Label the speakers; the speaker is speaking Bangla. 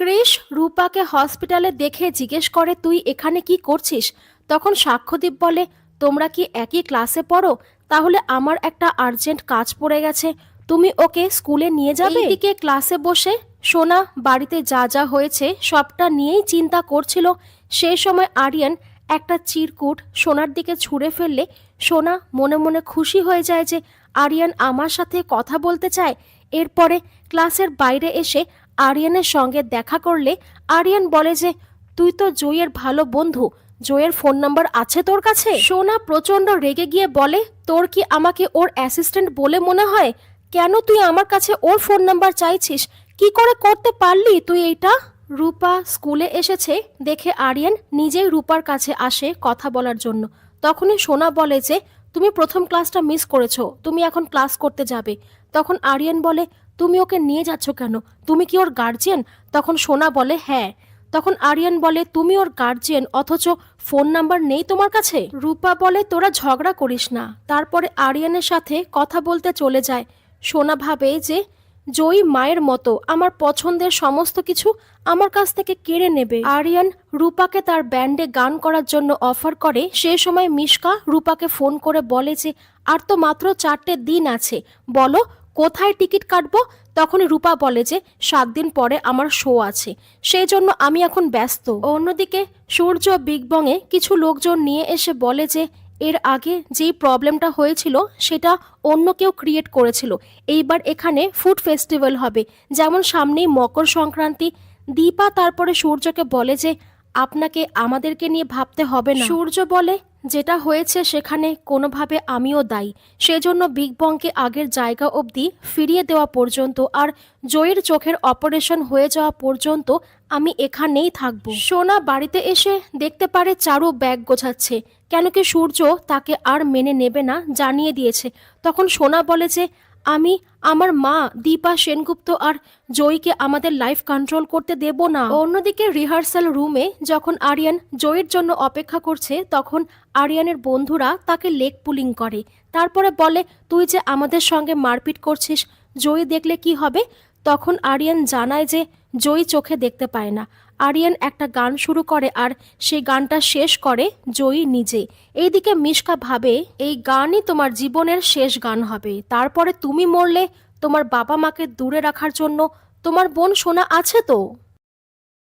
Speaker 1: ক্রিস রূপাকে হসপিটালে দেখে জিজ্ঞেস করে, তুই এখানে কি করছিস? তখন সাক্ষ্যদীপ বলে, তোমরা কি একই ক্লাসে পড়ো? তাহলে আমার একটা আর্জেন্ট কাজ পড়ে গেছে। তুমি ওকে স্কুলে নিয়ে যাবে? এদিকে ক্লাসে বসে সোনা বাড়িতে যা যা হয়েছে সবটা নিয়েই চিন্তা করছিল। সেই সময় আরিয়ান একটা চিরকুট সোনার দিকে ছুঁড়ে ফেললে সোনা মনে মনে খুশি হয়ে যায় যে, আরিয়ান আমার সাথে কথা বলতে চায়। এরপরে ক্লাসের বাইরে এসে আরিয়ানের সঙ্গে দেখা করলে আরিয়ান বলে যে, তুই তো জয়ের ভালো বন্ধু জয়ের ফোন নাম্বার আছে তোর কাছে? সোনা প্রচণ্ড রেগে গিয়ে বলে, তোর কি আমাকে ওর অ্যাসিস্ট্যান্ট বলে মনে হয়? কেন তুই আমার কাছে ওর ফোন নাম্বার চাইছিস? কি করে করতে পারলি তুই এইটা? রূপা স্কুলে এসেছে দেখে আরিয়ান নিজেই রূপার কাছে আসে কথা বলার জন্য। তখনই সোনা বলে যে, তুমি প্রথম ক্লাসটা মিস করেছ, তুমি এখন ক্লাস করতে যাবে। তখন আরিয়ান বলে তুমি ওকে নিয়ে যাচ্ছ কেন? তুমি কি ওর গার্জিয়ান তখন সোনা বলে হ্যাঁ। তখন আরিয়ান বলে, তুমি ওর গার্জিয়ান অথচ ফোন নাম্বার নেই তোমার কাছে? রূপা বলে, তোরা ঝগড়া করিস না। তারপরে আরিয়ানের সাথে কথা বলতে চলে যায়। সোনা ভাবে যে, জয়ী মায়ের মতো, আমার পছন্দের সমস্ত কিছু আমার কাছ থেকে কেড়ে নেবে। আরিয়ান রূপাকে তার ব্যান্ডে গান করার জন্য অফার করে। সে সময় মিশকা রূপাকে ফোন করে বলে যে, আর তো মাত্র চারটে দিন আছে। বলো কোথায় টিকিট কাটবো? তখন রূপা বলে যে, সাত দিন পরে আমার শো আছে। সেই জন্য আমি এখন ব্যস্ত। অন্যদিকে সূর্য বিগ বংয়ে কিছু লোকজন নিয়ে এসে বলে যে, এর আগে যেই প্রবলেমটা হয়েছিল, সেটা অন্য কেউ ক্রিয়েট করেছিল। এইবার এখানে ফুড ফেস্টিভ্যাল হবে। যেমন সামনেই মকর সংক্রান্তি। দীপা তারপরে সূর্যকে বলে যে, আপনাকে আমাদেরকে নিয়ে ভাবতে হবে না। সূর্য বলে যেটা হয়েছে সেখানে কোনোভাবে আমিও দায়ী। সেজন্য বিগ বংকে আগের জায়গা অবধি ফিরিয়ে দেওয়া পর্যন্ত আর জয়ের চোখের অপারেশন হয়ে যাওয়া পর্যন্ত আমি এখানেই থাকব। সোনা বাড়িতে এসে দেখতে পারে চারু ব্যাগ গোছাচ্ছে, কেন কি সূর্য তাকে আর মেনে নেবে না জানিয়ে দিয়েছে। তখন সোনা বলে যে আমি, আমার মা, দীপা সেনগুপ্ত আর জয়কে আমাদের লাইফ কন্ট্রোল করতে দেব না। অন্যদিকে রিহার্সাল রুমে যখন আরিয়ান জয়ের জন্য অপেক্ষা করছে, তখন আরিয়ানের বন্ধুরা তাকে লেগ পুলিং করে। তারপরে বলে, তুই যে আমাদের সঙ্গে মারপিট করছিস, জয়ী দেখলে কি হবে? তখন আরিয়ান জানায় যে জয়ী চোখে দেখতে পায় না। আরিয়ান একটা গান শুরু করে আর সেই গানটা শেষ করে জয়ী নিজে। এইদিকে মিশকা ভাবে, এই গানই তোমার জীবনের শেষ গান হবে। তারপরে তুমি মরলে তোমার বাবা মাকে দূরে রাখার জন্য তোমার বোন সোনা আছে তো?